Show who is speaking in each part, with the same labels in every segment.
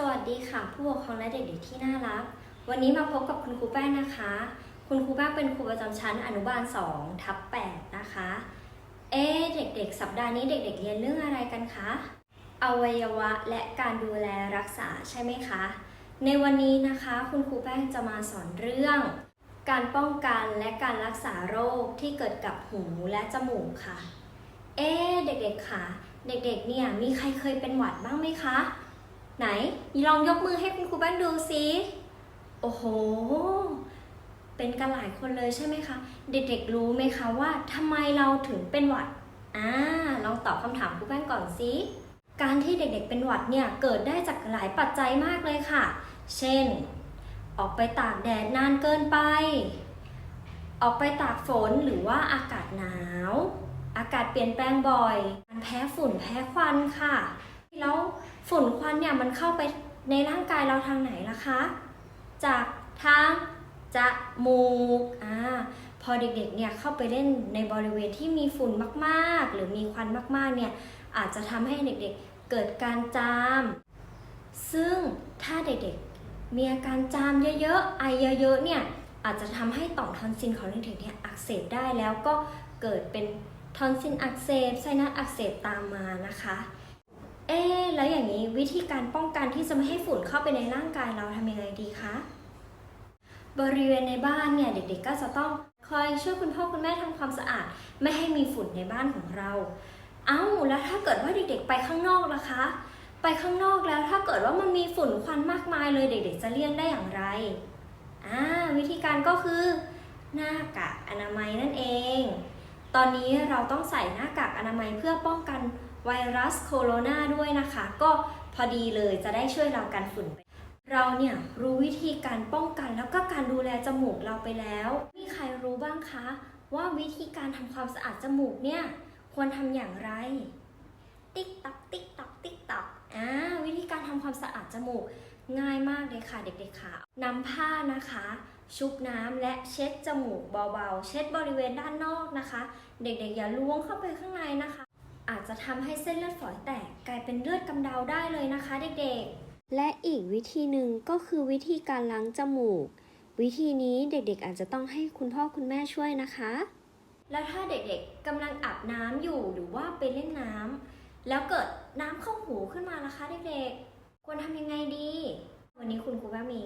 Speaker 1: สวัสดีค่ะ ผู้ปกครองและเด็กๆที่น่ารัก วันนี้มาพบกับคุณครูแป้งนะคะ คุณครูแป้งเป็นครูประจำชั้นอนุบาล2ทับ8นะคะ เอ๊เด็กๆ สัปดาห์นี้เด็ก ๆ เรียนเรื่องอะไรกันคะอวัยวะและการดูแลรักษาใช่ไหมคะ ในวันนี้นะคะคุณครูแป้งจะมาสอนเรื่อง การป้องกันและการรักษาโรคที่เกิดกับหูและจมูกค่ะ เอ๊เด็กๆค่ะ เด็กๆเนี่ยมีใครเคยเป็นหวัดบ้างไหมคะ ไหนลองยกมือให้คุณครูแป้งดูสิโอ้โห เป็นกันหลายคนเลยใช่ไหมคะ เด็กๆรู้ไหมคะว่าทำไมเราถึงเป็นหวัดอ่าลองตอบคำถามครูแป้งก่อนสิการที่เด็กๆเป็นหวัดเนี่ยเกิดได้จากหลายปัจจัยมากเลยค่ะ เช่น ออกไปตากแดดนานเกินไป ออกไปตากฝนหรือว่าอากาศหนาว อากาศเปลี่ยนแปลงบ่อย การแพ้ฝุ่นแพ้ควันค่ะ แล้วฝุ่นควันเนี่ยมันเข้าไปในร่างกายเราทางไหนล่ะคะ จากทางจมูกอ่าพอเด็กๆเนี่ยเข้าไปเล่นในบริเวณที่มีฝุ่นมากๆ หรือมีควันมากๆเนี่ยอาจจะทำให้เด็กๆเกิดการจาม ซึ่งถ้าเด็กๆมีอาการจามเยอะๆไอเยอะๆเนี่ยอาจจะทำให้ต่อมทอนซิลของเด็กๆเนี่ยอักเสบได้แล้วก็เกิดเป็นทอนซิลอักเสบไซนัสอักเสบตามมานะคะ เอ๊แล้วอย่างนี้วิธีการป้องกันที่จะไม่ให้ฝุ่นเข้าไปในร่างกายเราทำยังไงดีคะ บริเวณในบ้านเนี่ยเด็กๆก็จะต้องคอยช่วยคุณพ่อคุณแม่ทำความสะอาด ไม่ให้มีฝุ่นในบ้านของเรา เอ้าแล้วถ้าเกิดว่าเด็กๆไปข้างนอกล่ะคะ ไปข้างนอกแล้วถ้าเกิดว่ามันมีฝุ่นควันมากมายเลยเด็ก ๆ จะเลี่ยงได้อย่างไรอ่าวิธีการก็คือหน้ากากอนามัยนั่นเอง ตอนนี้เราต้องใส่หน้ากากอนามัยเพื่อป้องกันไวรัสโคโรนาด้วยนะคะ ก็พอดีเลยจะได้ช่วยเรากันฝุ่น เราเนี่ยรู้วิธีการป้องกันแล้วก็การดูแลจมูกเราไปแล้ว มีใครรู้บ้างคะ ว่าวิธีการทำความสะอาดจมูกเนี่ยควรทำอย่างไร ติ๊กตักติ๊กตักติ๊กตักอ่าวิธีการทำความสะอาดจมูกง่ายมากเลยค่ะเด็กๆค่ะนำผ้านะคะ ชุบน้ำและเช็ดจมูกเบาๆ เช็ดบริเวณด้านนอกนะคะ เด็กๆอย่าล้วงเข้าไปข้างในนะคะ อาจจะทำให้เส้นเลือดฝอยแตกกลายเป็นเลือดกำเดาได้เลยนะคะ เด็กๆ
Speaker 2: และอีกวิธีหนึ่งก็คือวิธีการล้างจมูก วิธีนี้เด็กๆ อาจจะต้องให้คุณพ่อคุณแม่ช่วยนะคะ
Speaker 1: แล้วถ้าเด็กๆกำลังอาบน้ำอยู่หรือว่าไปเล่นน้ำแล้วเกิดน้ำเข้าหูขึ้นมาล่ะคะ เด็กๆ ควรทำยังไงดี วันนี้คุณครูแม่มี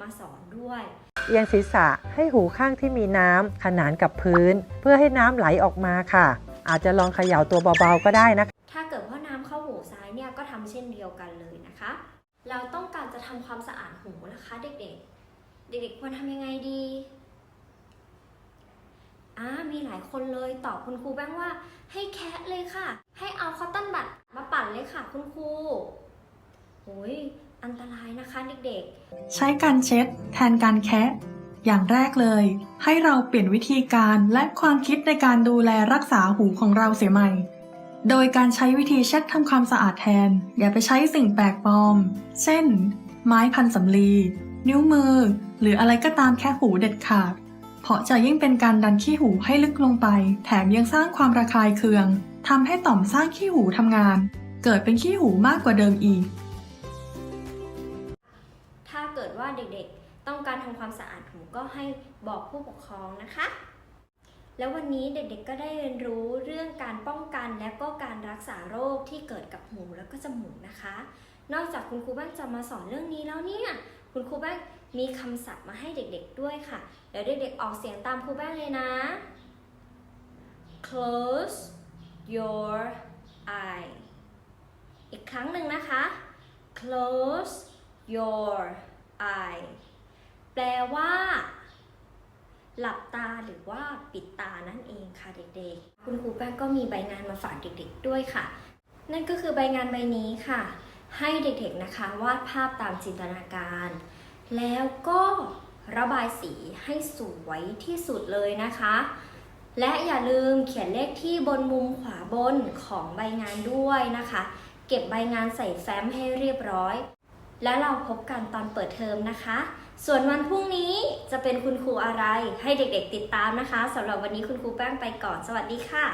Speaker 1: มาสอนด้วย
Speaker 3: เอียงศีรษะให้หูข้างที่มีน้ำขนานกับพื้น เพื่อให้น้ำไหลออกมาค่ะ อาจจะลองเขย่าตัวเบาๆก็ได้นะคะ
Speaker 1: ถ้าเกิดว่าน้ำเข้าหูซ้ายเนี่ยก็ทำเช่นเดียวกันเลยนะคะ เราต้องการจะทำความสะอาดหูนะคะเด็กๆ เด็กๆควรทำยังไงดีอ่ามีหลายคนเลยตอบคุณครูแบงค์ว่า ให้แคะเลยค่ะ ให้เอาคอตตอนบัดมาปั่นเลยค่ะ คุณครูโอ้ย อันตรายนะคะเด็กๆ
Speaker 4: ใช้การเช็ด แทนการแคะ อย่างแรกเลย ให้เราเปลี่ยนวิธีการและความคิดในการดูแลรักษาหูของเราเสียใหม่ โดยการใช้วิธีเช็ดทำความสะอาดแทน อย่าไปใช้สิ่งแปลกปลอม เช่น ไม้พันสำลี นิ้วมือ หรืออะไรก็ตามแค่หูเด็ดขาด เพราะจะยิ่งเป็นการดันขี้หูให้ลึกลงไป แถมยังสร้างความระคายเคืองทำให้ต่อมสร้างขี้หูทำงาน เกิดเป็นขี้หูมากกว่าเดิมอีก
Speaker 1: เด็กๆ ต้องการทำความสะอาดหูก็ให้บอกผู้ปกครองนะคะ แล้ววันนี้เด็กๆก็ได้เรียนรู้เรื่องการป้องกันและก็การรักษาโรคที่เกิดกับหูแล้วก็จมูกนะคะ นอกจากคุณครูแป้งจะมาสอนเรื่องนี้แล้วเนี่ยคุณครูแป้งมีคำศัพท์มาให้เด็กๆด้วยค่ะเดี๋ยวเด็กๆออกเสียงตามครูแป้งเลยนะ close your eye อีกครั้งหนึ่งนะคะ close your eye แปลว่า หลับตาหรือว่าปิดตานั่นเองค่ะเด็กๆ คุณครูแป้งก็มีใบงานมาฝากเด็กๆด้วยค่ะ นั่นก็คือใบงานใบนี้ค่ะ ให้เด็กๆนะคะวาดภาพตามจินตนาการ แล้วก็ระบายสีให้สวยที่สุดเลยนะคะ และอย่าลืมเขียนเลขที่บนมุมขวาบนของใบงานด้วยนะคะ เก็บใบงานใส่แฟ้มให้เรียบร้อย แล้วเราพบกันตอนเปิดเทอมนะคะ ส่วนวันพรุ่งนี้จะเป็นคุณครูอะไรให้เด็กๆติดตามนะคะสำหรับวันนี้คุณครูแป้งไปก่อน สวัสดีค่ะ